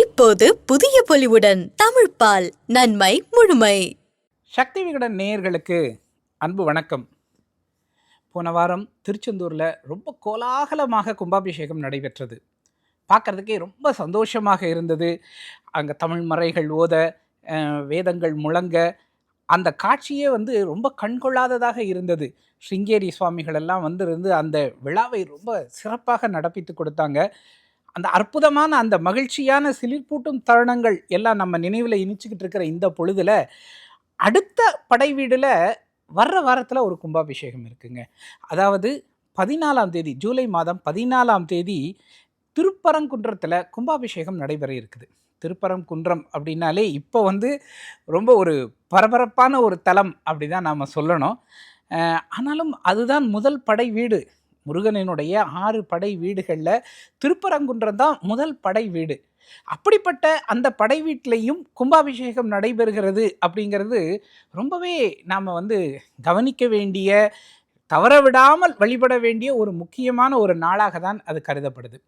இப்போது புதிய பொலிவுடன் தமிழ் பால் நன்மை முழுமை. சக்தி விகடன் நேயர்களுக்கு அன்பு வணக்கம். போன வாரம் திருச்செந்தூரில் ரொம்ப கோலாகலமாக கும்பாபிஷேகம் நடைபெற்றது. பார்க்குறதுக்கே ரொம்ப சந்தோஷமாக இருந்தது. அங்கே தமிழ் மறைகள் ஓத வேதங்கள் முழங்க அந்த காட்சியே வந்து ரொம்ப கண்கொள்ளாததாக இருந்தது. ஸ்ருங்கேரி சுவாமிகள் எல்லாம் வந்து இருந்து அந்த விழாவை ரொம்ப சிறப்பாக நடப்பித்து கொடுத்தாங்க. அந்த அற்புதமான அந்த மகிழ்ச்சியான சிலிர்ப்பூட்டும் தருணங்கள் எல்லாம் நம்ம நினைவில் இனிச்சுக்கிட்டு இருக்கிற இந்த பொழுதில் அடுத்த படை வீடில் வர்ற வாரத்தில் ஒரு கும்பாபிஷேகம் இருக்குங்க. அதாவது பதினாலாம் தேதி ஜூலை மாதம் பதினாலாம் தேதி திருப்பரங்குன்றத்தில் கும்பாபிஷேகம் நடைபெற இருக்குது. திருப்பரங்குன்றம் அப்படின்னாலே இப்போ வந்து ரொம்ப ஒரு பரபரப்பான ஒரு தலம் அப்படி தான் நாம் சொல்லணும். ஆனாலும் அதுதான் முதல் படை வீடு. முருகனினுடைய ஆறு படை வீடுகளில் திருப்பரங்குன்றம் தான் முதல் படை வீடு. அப்படிப்பட்ட அந்த படை வீட்டிலையும் கும்பாபிஷேகம் நடைபெறுகிறது அப்படிங்கிறது ரொம்பவே நாம் வந்து கவனிக்க வேண்டிய தவற விடாமல் வழிபட வேண்டிய ஒரு முக்கியமான ஒரு நாளாக தான் அது கருதப்படுது.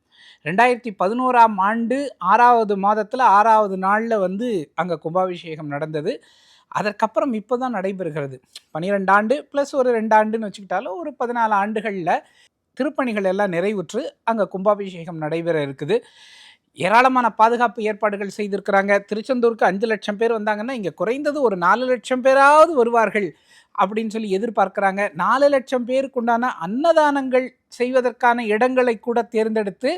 ரெண்டாயிரத்தி பதினோராம் ஆண்டு ஆறாவது மாதத்தில் ஆறாவது நாளில் வந்து அங்கே கும்பாபிஷேகம் நடந்தது. அதற்கப்புறம் இப்போ தான் நடைபெறுகிறது. பன்னிரெண்டு ஆண்டு ப்ளஸ் ஒரு ரெண்டு ஆண்டுன்னு வச்சுக்கிட்டாலும் ஒரு பதினாலு ஆண்டுகளில் திருப்பணிகள் எல்லாம் நிறைவுற்று அங்கே கும்பாபிஷேகம் நடைபெற இருக்குது. ஏராளமான பாதுகாப்பு ஏற்பாடுகள் செய்திருக்கிறாங்க. திருச்செந்தூருக்கு அஞ்சு லட்சம் பேர் வந்தாங்கன்னா இங்கே குறைந்தது ஒரு நாலு லட்சம் பேராவது வருவார்கள் அப்படின்னு சொல்லி எதிர்பார்க்குறாங்க. நாலு லட்சம் பேருக்குண்டான அன்னதானங்கள் செய்வதற்கான இடங்களை கூட தேர்ந்தெடுத்து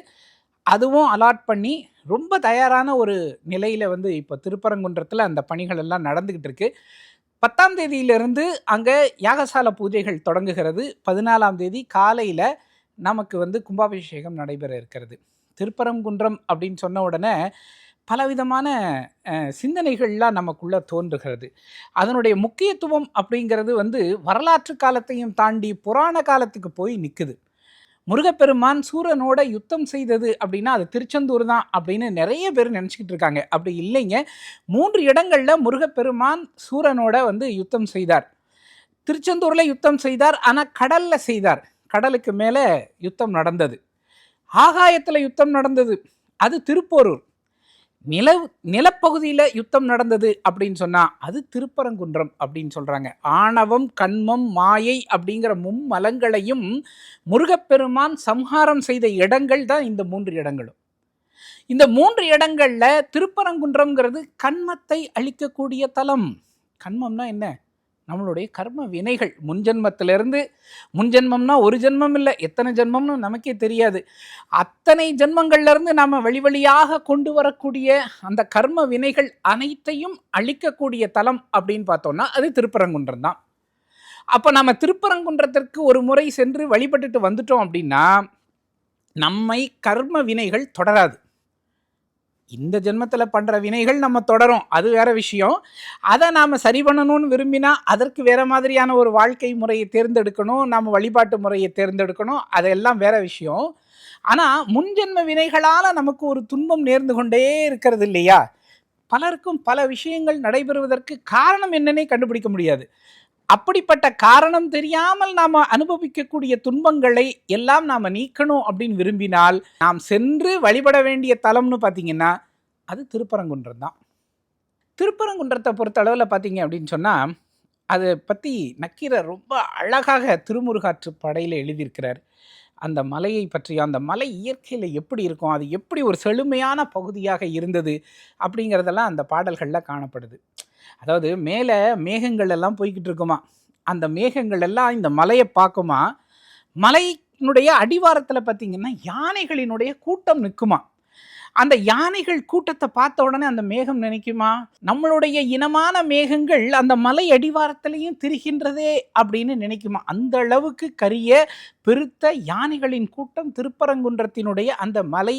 அதுவும் அலாட் பண்ணி ரொம்ப தயாரான ஒரு நிலையில் வந்து இப்போ திருப்பரங்குன்றத்தில் அந்த பணிகள் எல்லாம் நடந்துக்கிட்டு இருக்கு. பத்தாம் தேதியிலிருந்து அங்கே யாகசால பூஜைகள் தொடங்குகிறது. பதினாலாம் தேதி காலையில் நமக்கு வந்து கும்பாபிஷேகம் நடைபெற இருக்கிறது. திருப்பரங்குன்றம் அப்படின்னு சொன்ன உடனே பலவிதமான சிந்தனைகள்லாம் நமக்குள்ளே தோன்றுகிறது. அதனுடைய முக்கியத்துவம் அப்படிங்கிறது வந்து வரலாற்று காலத்தையும் தாண்டி புராண காலத்துக்கு போய் நிற்குது முருகப்பெருமான் சூரனோட யுத்தம் செய்தது அப்படின்னா அது திருச்செந்தூர் தான் அப்படின்னு நிறைய பேர் நினச்சிக்கிட்டு இருக்காங்க. அப்படி இல்லைங்க. மூன்று இடங்களில் முருகப்பெருமான் சூரனோட வந்து யுத்தம் செய்தார். திருச்செந்தூரில் யுத்தம் செய்தார். ஆனால் கடலில் செய்தார். கடலுக்கு மேலே யுத்தம் நடந்தது. ஆகாயத்தில் யுத்தம் நடந்தது. அது திருப்போரூர். நில நிலப்பகுதியில் யுத்தம் நடந்தது அப்படின்னு சொன்னால் அது திருப்பரங்குன்றம் அப்படின்னு சொல்கிறாங்க ஆணவம் கண்மம் மாயை அப்படிங்கிற மும்மலங்களையும் முருகப்பெருமான் சம்ஹாரம் செய்த இடங்கள் தான் இந்த மூன்று இடங்களும். இந்த மூன்று இடங்களில் திருப்பரங்குன்றம்ங்கிறது கண்மத்தை அழிக்கக்கூடிய தலம். கண்மம்னா என்ன? நம்மளுடைய கர்ம வினைகள். முன்ஜென்மத்திலேருந்து முன்ஜென்மம்னா ஒரு ஜென்மம் இல்லை. எத்தனை ஜென்மம்னு நமக்கே தெரியாது. அத்தனை ஜென்மங்கள்லேருந்து நாம் வழி வழியாக கொண்டு வரக்கூடிய அந்த கர்ம வினைகள் அனைத்தையும் அழிக்கக்கூடிய தலம் அப்படின்னு பார்த்தோம்னா அது திருப்பரங்குன்றம் தான். அப்போ நம்ம திருப்பரங்குன்றத்திற்கு ஒரு முறை சென்று வழிபட்டுட்டு வந்துட்டோம் அப்படின்னா நம்மை கர்ம வினைகள் தொடராது. இந்த ஜென்மத்தில் பண்ணுற வினைகள் நம்ம தொடரும். அது வேற விஷயம். அதை நாம் சரி பண்ணணும்னு விரும்பினா அதற்கு வேற மாதிரியான ஒரு வாழ்க்கை முறையை தேர்ந்தெடுக்கணும். நம்ம வழிபாட்டு முறையை தேர்ந்தெடுக்கணும். அதெல்லாம் வேற விஷயம். ஆனால் முன்ஜென்ம வினைகளால் நமக்கு ஒரு துன்பம் நேர்ந்து கொண்டே இருக்கிறது இல்லையா? பலருக்கும் பல விஷயங்கள் நடைபெறுவதற்கு காரணம் என்னன்னே கண்டுபிடிக்க முடியாது. அப்படிப்பட்ட காரணம் தெரியாமல் நாம் அனுபவிக்கக்கூடிய துன்பங்களை எல்லாம் நாம் நீக்கணும் அப்படின்னு விரும்பினால் நாம் சென்று வழிபட வேண்டிய தலம்னு பார்த்தீங்கன்னா அது திருப்பரங்குன்றம் தான். திருப்பரங்குன்றத்தை பொறுத்தளவில் பார்த்தீங்க அப்படின்னு சொன்னால் அதை பற்றி நக்கீரர் ரொம்ப அழகாக திருமுருகாற்று படையில் எழுதியிருக்கிறார். அந்த மலையை பற்றி அந்த மலை இயற்கையில் எப்படி இருக்கும் அது எப்படி ஒரு செழுமையான பகுதியாக இருந்தது அப்படிங்கிறதெல்லாம் அந்த பாடல்களில் காணப்படுது. அதாவது மேலே மேகங்கள் எல்லாம் போய்கிட்டு இருக்குமா அந்த மேகங்கள் எல்லாம் இந்த மலையை பார்க்குமா? மலையினுடைய அடிவாரத்தில் பார்த்தீங்கன்னா யானைகளினுடைய கூட்டம் நிற்குமா? அந்த யானைகள் கூட்டத்தை பார்த்த உடனே அந்த மேகம் நினைக்குமா? நம்மளுடைய இனமான மேகங்கள் அந்த மலை அடிவாரத்திலையும் திரிகின்றதே அப்படின்னு நினைக்குமா? அந்த அளவுக்கு கரிய பெருத்த யானைகளின் கூட்டம் திருப்பரங்குன்றத்தினுடைய அந்த மலை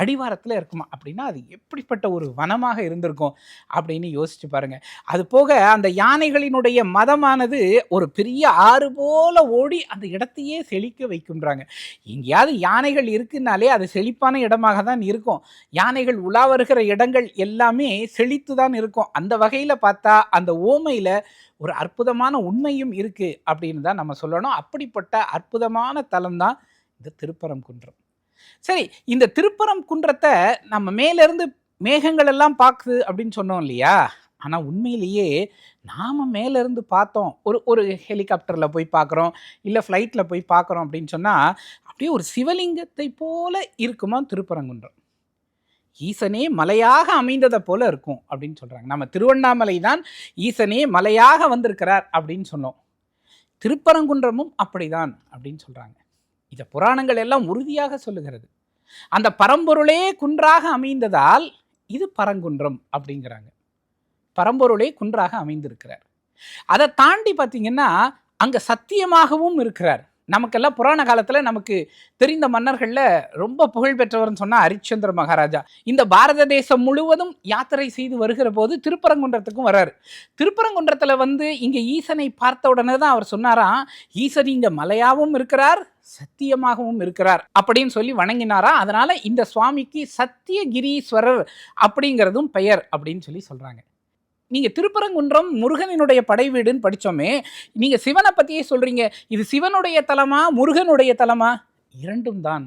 அடிவாரத்தில் இருக்குமா? அப்படின்னா அது எப்படிப்பட்ட ஒரு வனமாக இருந்திருக்கும் அப்படின்னு யோசிச்சு பாருங்க. அது போக அந்த யானைகளினுடைய மதமானது ஒரு பெரிய ஆறு போல ஓடி அந்த இடத்தையே செழிக்க வைக்கின்றாங்க எங்கேயாவது யானைகள் இருக்குன்னாலே அது செழிப்பான இடமாக தான் இருக்கும். யானைகள் உலா வருகிற இடங்கள் எல்லாமே செழித்து தான் இருக்கும். அந்த வகையில் பார்த்தா அந்த ஓமையில் ஒரு அற்புதமான உண்மையும் இருக்குது அப்படின்னு தான் நம்ம சொல்லணும். அப்படிப்பட்ட அற்புதமான தலம் தான் இந்த திருப்பரங்குன்றம் சரி இந்த திருப்பரங்குன்றத்தை நம்ம மேலேருந்து மேகங்கள் எல்லாம் பார்க்குது அப்படின்னு சொன்னோம் இல்லையா? ஆனால் உண்மையிலேயே நாம் மேலேருந்து பார்த்தோம். ஒரு ஒரு ஹெலிகாப்டரில் போய் பார்க்குறோம் இல்லை ஃப்ளைட்டில் போய் பார்க்குறோம் அப்படின்னு சொன்னால் அப்படியே ஒரு சிவலிங்கத்தை போல இருக்குமா திருப்பரங்குன்றம். ஈசனே மலையாக அமைந்ததை போல இருக்கும் அப்படின்னு சொல்கிறாங்க நம்ம திருவண்ணாமலை தான் ஈசனே மலையாக வந்திருக்கிறார் அப்படின்னு சொன்னோம். திருப்பரங்குன்றமும் அப்படிதான் அப்படின்னு சொல்கிறாங்க இதை புராணங்கள் எல்லாம் உறுதியாக சொல்லுகிறது. அந்த பரம்பொருளே குன்றாக அமைந்ததால் இது பரங்குன்றம் அப்படிங்கிறாங்க. பரம்பொருளே குன்றாக அமைந்திருக்கிறார். அதை தாண்டி பார்த்தீங்கன்னா அங்கே சத்தியமாகவும் இருக்கிறார். நமக்கெல்லாம் புராண காலத்தில் நமக்கு தெரிந்த மன்னர்களில் ரொம்ப புகழ் பெற்றவர்னு சொன்னால் ஹரிச்சந்திர மகாராஜா. இந்த பாரத தேசம் முழுவதும் யாத்திரை செய்து வருகிற போது திருப்பரங்குன்றத்துக்கும் வர்றாரு. திருப்பரங்குன்றத்தில் வந்து இங்கே ஈசனை பார்த்த உடனே தான் அவர் சொன்னாராம் ஈசன் இங்கே மலையாகவும் இருக்கிறார் சத்தியமாகவும் இருக்கிறார் அப்படின்னு சொல்லி வணங்கினாரா. அதனால் இந்த சுவாமிக்கு சத்தியகிரீஸ்வரர் அப்படிங்கிறதும் பெயர் அப்படின்னு சொல்லி சொல்கிறாங்க நீங்கள் திருப்பரங்குன்றம் முருகனினுடைய படை வீடுன்னு படிச்சோமே நீங்கள் சிவனை பற்றியே சொல்கிறீங்க இது சிவனுடைய தலமா முருகனுடைய தலமா? இரண்டும் தான்.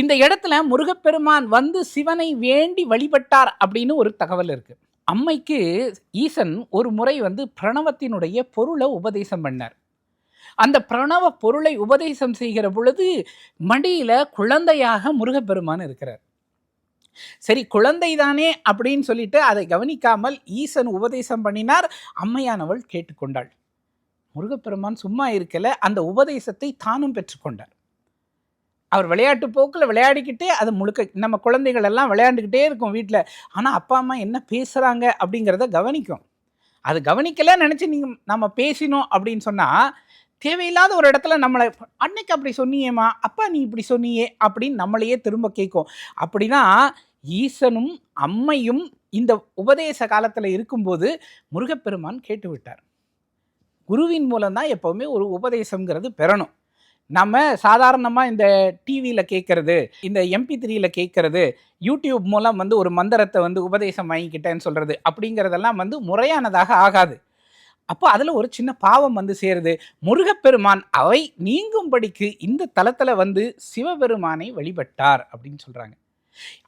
இந்த இடத்துல முருகப்பெருமான் வந்து சிவனை வேண்டி வழிபட்டார் அப்படின்னு ஒரு தகவல் இருக்குது அம்மைக்கு ஈசன் ஒரு முறை வந்து பிரணவத்தினுடைய பொருளை உபதேசம் பண்ணார். அந்த பிரணவ பொருளை உபதேசம் செய்கிற பொழுது மடியில் குழந்தையாக முருகப்பெருமான் இருக்கிறார். சரி குழந்தை தானே அப்படின்னு சொல்லிட்டு அதை கவனிக்காமல் ஈசன் உபதேசம் பண்ணினார். அம்மையானவள் கேட்டுக்கொண்டாள். முருகப்பெருமான் சும்மா இருக்கல அந்த உபதேசத்தை தானும் பெற்றுக்கொண்டார். அவர் விளையாட்டு போக்கில் விளையாடிக்கிட்டே அது முழுக்க நம்ம குழந்தைகள் எல்லாம் விளையாண்டுக்கிட்டே இருக்கும் வீட்டில் ஆனால் அப்பா அம்மா என்ன பேசுகிறாங்க அப்படிங்கிறத கவனிக்கும். அது கவனிக்கல நினச்சி நீங்கள் நம்ம பேசினோம் அப்படின்னு சொன்னால் தேவையில்லாத ஒரு இடத்துல நம்மளை அன்னைக்கு அப்படி சொன்னியேம்மா அப்பா நீ இப்படி சொன்னியே அப்படின்னு நம்மளையே திரும்ப கேட்கும். அப்படின்னா ஈசனும் அம்மையும் இந்த உபதேச காலத்தில் இருக்கும்போது முருகப்பெருமான் கேட்டு விட்டார் குருவின் மூலம் தான் எப்போவுமே ஒரு உபதேசங்கிறது பெறணும். நம்ம சாதாரணமாக இந்த டிவியில் கேட்குறது இந்த எம்பி த்ரீயில் கேட்குறது யூடியூப் மூலம் வந்து ஒரு மந்திரத்தை வந்து உபதேசம் வாங்கிக்கிட்டேன்னு சொல்கிறது அப்படிங்கிறதெல்லாம் வந்து முறையானதாக ஆகாது. அப்போ அதில் ஒரு சின்ன பாவம் வந்து சேருது. முருகப்பெருமான் அவை நீங்கும்படிக்கு இந்த தலத்தில் வந்து சிவபெருமானை வழிபட்டார் அப்படின்னு சொல்கிறாங்க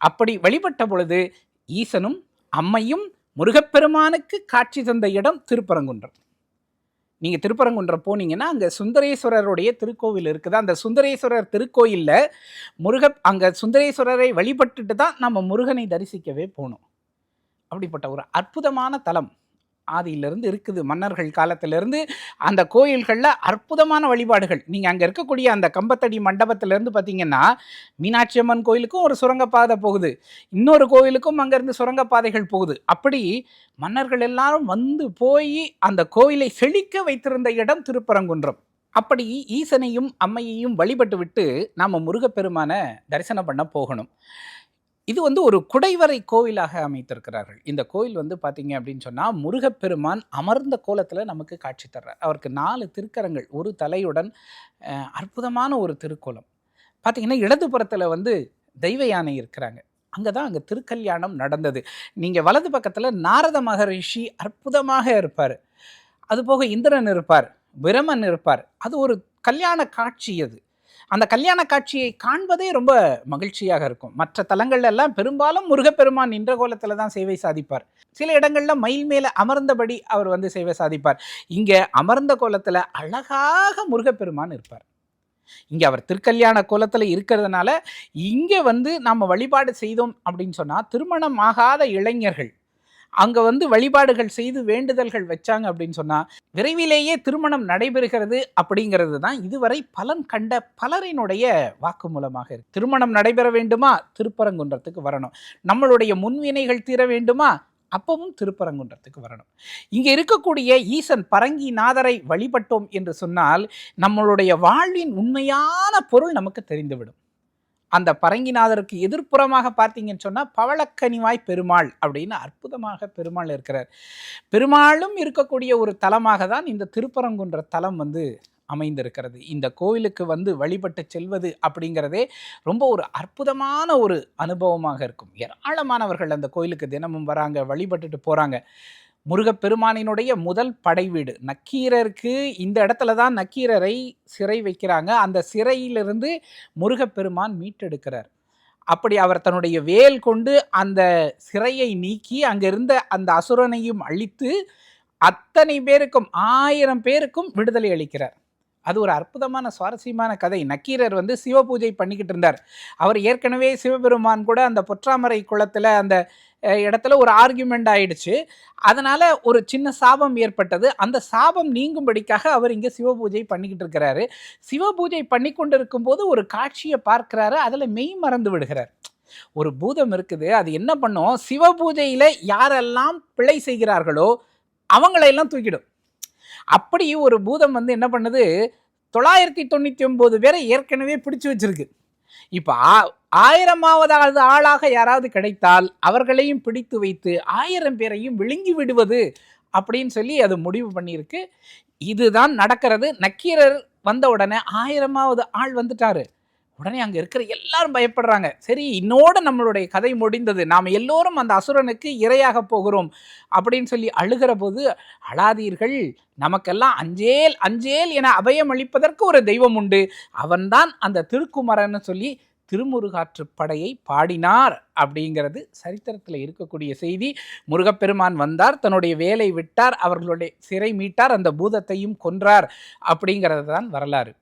அப்படி வழிபட்ட பொழுது ஈசனும் அம்மையும் முருகப்பெருமானுக்கு காட்சி தந்த இடம் திருப்பரங்குன்றம். நீங்கள் திருப்பரங்குன்றம் போனீங்கன்னா அங்கே சுந்தரேஸ்வரருடைய திருக்கோவில் இருக்குது? அந்த சுந்தரேஸ்வரர் திருக்கோயிலில் முருக அங்கே சுந்தரேஸ்வரரை வழிபட்டுட்டு தான் நம்ம முருகனை தரிசிக்கவே போகணும் அப்படிப்பட்ட ஒரு அற்புதமான தலம். ஆதியிலிருந்து இருக்குது. மன்னர்கள் காலத்திலிருந்து அந்த கோயில்களில் அற்புதமான வழிபாடுகள். நீங்கள் அங்கே இருக்கக்கூடிய அந்த கம்பத்தடி மண்டபத்திலேருந்து பார்த்தீங்கன்னா மீனாட்சி அம்மன் கோயிலுக்கும் ஒரு சுரங்கப்பாதை போகுது. இன்னொரு கோயிலுக்கும் அங்கேருந்து சுரங்கப்பாதைகள் போகுது. அப்படி மன்னர்கள் எல்லாரும் வந்து போய் அந்த கோயிலை செழிக்க வைத்திருந்த இடம் திருப்பரங்குன்றம். அப்படி ஈசனையும் அம்மையையும் வழிபட்டு விட்டு நாம் முருகப்பெருமான தரிசனம் பண்ண போகணும். இது வந்து ஒரு குடைவரை கோவிலாக அமைத்திருக்கிறார்கள். இந்த கோயில் வந்து பார்த்தீங்க அப்படின்னு சொன்னால் முருகப்பெருமான் அமர்ந்த கோலத்தில் நமக்கு காட்சி தர்றார். அவருக்கு நாலு திருக்கரங்கள் ஒரு தலையுடன் அற்புதமான ஒரு திருக்கோலம். பார்த்தீங்கன்னா இடதுபுறத்தில் வந்து தெய்வ யானை இருக்கிறாங்க. அங்கே தான் அங்கே திருக்கல்யாணம் நடந்தது. நீங்கள் வலது பக்கத்தில் நாரத மகரிஷி அற்புதமாக இருப்பார். அதுபோக இந்திரன் இருப்பார் பிரமன் இருப்பார். அது ஒரு கல்யாண காட்சி அது. அந்த கல்யாண காட்சியை காண்பதே ரொம்ப மகிழ்ச்சியாக இருக்கும். மற்ற தலங்கள்ல எல்லாம் பெரும்பாலும் முருகப்பெருமான் நின்ற கோலத்தில் தான் சேவை சாதிப்பார். சில இடங்கள்ல மயில் மேலே அமர்ந்தபடி அவர் வந்து சேவை சாதிப்பார். இங்கே அமர்ந்த கோலத்தில் அழகாக முருகப்பெருமான் இருப்பார். இங்கே அவர் திருக்கல்யாண கோலத்தில் இருக்கிறதுனால இங்கே வந்து நாம் வழிபாடு செய்தோம் அப்படின்னு சொன்னால் திருமணம் ஆகாத இளைஞர்கள் அங்கே வந்து வழிபாடுகள் செய்து வேண்டுதல்கள் வச்சாங்க அப்படின்னு சொன்னால் விரைவிலேயே திருமணம் நடைபெறுகிறது அப்படிங்கிறது தான் இதுவரை பலன் கண்ட பலரினுடைய வாக்குமூலமாக இருக்கு. திருமணம் நடைபெற வேண்டுமா? திருப்பரங்குன்றத்துக்கு வரணும். நம்மளுடைய முன்வினைகள் தீர வேண்டுமா? அப்பவும் திருப்பரங்குன்றத்துக்கு வரணும். இங்கே இருக்கக்கூடிய ஈசன் பரங்கிநாதரை வழிபட்டோம் என்று சொன்னால் நம்மளுடைய வாழ்வின் உண்மையான பொருள் நமக்கு தெரிந்துவிடும். அந்த பரங்கிநாதருக்கு எதிர்ப்புறமாக பார்த்தீங்கன்னு சொன்னால் பவளக்கனிவாய் பெருமாள் அப்படின்னு அற்புதமாக பெருமாள் இருக்கிறார். பெருமாளும் இருக்கக்கூடிய ஒரு தலமாக தான் இந்த திருப்பரங்குன்ற தலம் வந்து அமைந்திருக்கிறது. இந்த கோவிலுக்கு வந்து வழிபட்டு செல்வது அப்படிங்கிறதே ரொம்ப ஒரு அற்புதமான ஒரு அனுபவமாக இருக்கும். ஏராளமானவர்கள் அந்த கோயிலுக்கு தினமும் வராங்க வழிபட்டுட்டு போகிறாங்க முருகப்பெருமானினுடைய முதல் படை வீடு நக்கீரருக்கு இந்த இடத்துல தான் நக்கீரரை சிறை வைக்கிறாங்க. அந்த சிறையிலிருந்து முருகப்பெருமான் மீட்டெடுக்கிறார். அப்படி அவர் தன்னுடைய வேல் கொண்டு அந்த சிறையை நீக்கி அங்கிருந்த அந்த அசுரனையும் அழித்து அத்தனை பேருக்கும் ஆயிரம் பேருக்கும் விடுதலை அளிக்கிறார். அது ஒரு அற்புதமான சுவாரஸ்யமான கதை. நக்கீரர் வந்து சிவ பூஜை பண்ணிக்கிட்டு இருந்தார். அவர் ஏற்கனவே சிவபெருமான் கூட அந்த பொற்றாமரை குளத்தில் அந்த இடத்துல ஒரு ஆர்கியூமெண்ட் ஆயிடுச்சு. அதனால் ஒரு சின்ன சாபம் ஏற்பட்டது. அந்த சாபம் நீங்கும்படிக்காக அவர் இங்கே சிவ பூஜை பண்ணிக்கிட்டு இருக்கிறாரு. சிவ பூஜை பண்ணி கொண்டு இருக்கும்போது ஒரு காட்சியை பார்க்கிறாரு. அதில் மெய் மறந்து விடுகிறார். ஒரு பூதம் இருக்குது. அது என்ன பண்ணும்? சிவ பூஜையில் யாரெல்லாம் பிழை செய்கிறார்களோ அவங்களையெல்லாம் தூக்கிடும். அப்படி ஒரு பூதம் வந்து என்ன பண்ணுது? தொள்ளாயிரத்தி தொண்ணூற்றி ஒம்பது பேரை ஏற்கனவே பிடிச்சி வச்சிருக்கு. இப்போ ஆ- ஆயிரமாவதாவது ஆளாக யாராவது கிடைத்தால் அவர்களையும் பிடித்து வைத்து ஆயிரம் பேரையும் விழுங்கி விடுவது அப்படின்னு சொல்லி அது முடிவு பண்ணியிருக்கு. இதுதான் நடக்கிறது. நக்கீரர் வந்த உடனே ஆயிரமாவது ஆள் வந்துட்டாரு. உடனே அங்கே இருக்கிற எல்லாரும் பயப்படுறாங்க. சரி இன்னோட நம்மளுடைய கதை முடிந்தது. நாம் எல்லோரும் அந்த அசுரனுக்கு இரையாக போகிறோம் அப்படின்னு சொல்லி அழுகிற போது அழாதீர்கள் நமக்கெல்லாம் அஞ்சேல் அஞ்சேல் என அபயம் அளிப்பதற்கு ஒரு தெய்வம் உண்டு. அவன்தான் அந்த திருக்குமரன்னு சொல்லி திருமுருகாற்று படையை பாடினார் அப்படிங்கிறது சரித்திரத்தில் இருக்கக்கூடிய செய்தி. முருகப்பெருமான் வந்தார் தன்னுடைய வேலை விட்டார் அவர்களுடைய சிறை மீட்டார் அந்த பூதத்தையும் கொன்றார் அப்படிங்கிறது தான் வரலாறு.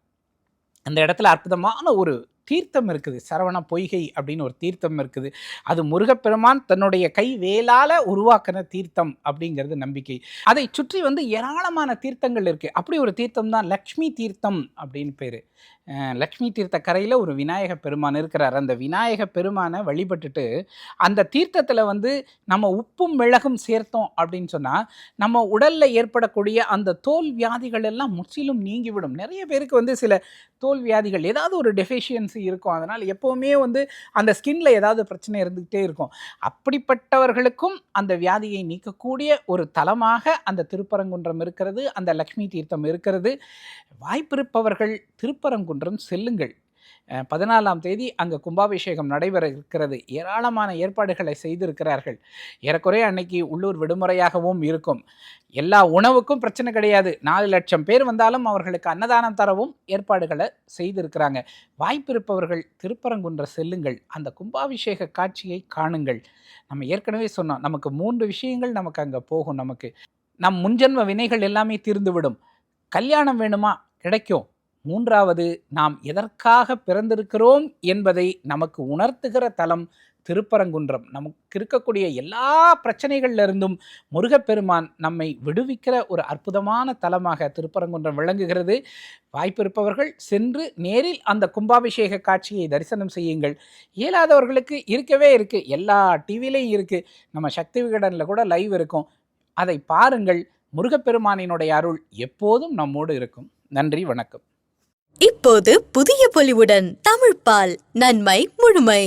அந்த இடத்துல அற்புதமான ஒரு தீர்த்தம் இருக்குது. சரவண பொய்கை அப்படின்னு ஒரு தீர்த்தம் இருக்குது. அது முருகப்பெருமான் தன்னுடைய கை வேலால உருவாக்கின தீர்த்தம் அப்படிங்கிறது நம்பிக்கை. அதை சுற்றி வந்து ஏராளமான தீர்த்தங்கள் இருக்கு. அப்படி ஒரு தீர்த்தம் தான் லக்ஷ்மி தீர்த்தம் அப்படின்னு பேர். லக்ஷ்மி தீர்த்த கரையில் ஒரு விநாயக பெருமான் இருக்கிறார். அந்த விநாயக பெருமானை வழிபட்டுட்டு அந்த தீர்த்தத்தில் வந்து நம்ம உப்பும் மிளகும் சேர்த்தோம் அப்படின்னு சொன்னால் நம்ம உடலில் ஏற்படக்கூடிய அந்த தோல் வியாதிகள் எல்லாம் முற்றிலும் நீங்கிவிடும். நிறைய பேருக்கு வந்து சில தோல் வியாதிகள் ஏதாவது ஒரு டெஃபிஷியன்சி இருக்கும். அதனால் எப்போவுமே வந்து அந்த ஸ்கின்ல ஏதாவது பிரச்சனை இருந்துக்கிட்டே இருக்கும். அப்படிப்பட்டவர்களுக்கும் அந்த வியாதியை நீக்கக்கூடிய ஒரு தலமாக அந்த திருப்பரங்குன்றம் இருக்கிறது அந்த லக்ஷ்மி தீர்த்தம் இருக்கிறது. வாய்ப்பிருப்பவர்கள் திருப்பரங்குன்றம் செல்லுங்கள். பதினாலாம் தேதி அங்கே கும்பாபிஷேகம் நடைபெற இருக்கிறது ஏராளமான ஏற்பாடுகளை செய்திருக்கிறார்கள். ஏறக்குறைய அன்னைக்கு உள்ளூர் விடுமுறையாகவும் இருக்கும். எல்லா உணவுக்கும் பிரச்சனை கிடையாது. நாலு லட்சம் பேர் வந்தாலும் அவர்களுக்கு அன்னதானம் தரவும் ஏற்பாடுகளை செய்திருக்கிறாங்க. வாய்ப்பிருப்பவர்கள் திருப்பரங்குன்ற செல்லுங்கள். அந்த கும்பாபிஷேக காட்சியை காணுங்கள். நம்ம ஏற்கனவே சொன்னோம். நமக்கு மூன்று விஷயங்கள் நமக்கு அங்கே போகும். நமக்கு நம் முன்ஜென்ம வினைகள் எல்லாமே தீர்ந்துவிடும். கல்யாணம் வேணுமா? கிடைக்கும். மூன்றாவது நாம் எதற்காக பிறந்திருக்கிறோம் என்பதை நமக்கு உணர்த்துகிற தலம் திருப்பரங்குன்றம். நமக்கு இருக்கக்கூடிய எல்லா பிரச்சனைகளிலிருந்தும் முருகப்பெருமான் நம்மை விடுவிக்கிற ஒரு அற்புதமான தலமாக திருப்பரங்குன்றம் விளங்குகிறது. வாய்ப்பிருப்பவர்கள் சென்று நேரில் அந்த கும்பாபிஷேக காட்சியை தரிசனம் செய்யுங்கள். இயலாதவர்களுக்கு இருக்கவே இருக்குது எல்லா டிவிலையும் இருக்குது நம்ம சக்தி விகடனில் கூட லைவ் இருக்கும். அதை பாருங்கள். முருகப்பெருமானினுடைய அருள் எப்போதும் நம்மோடு இருக்கும். நன்றி வணக்கம். இப்போது புதிய பொலிவுடன் தமிழ்பால் நன்மை முழுமை.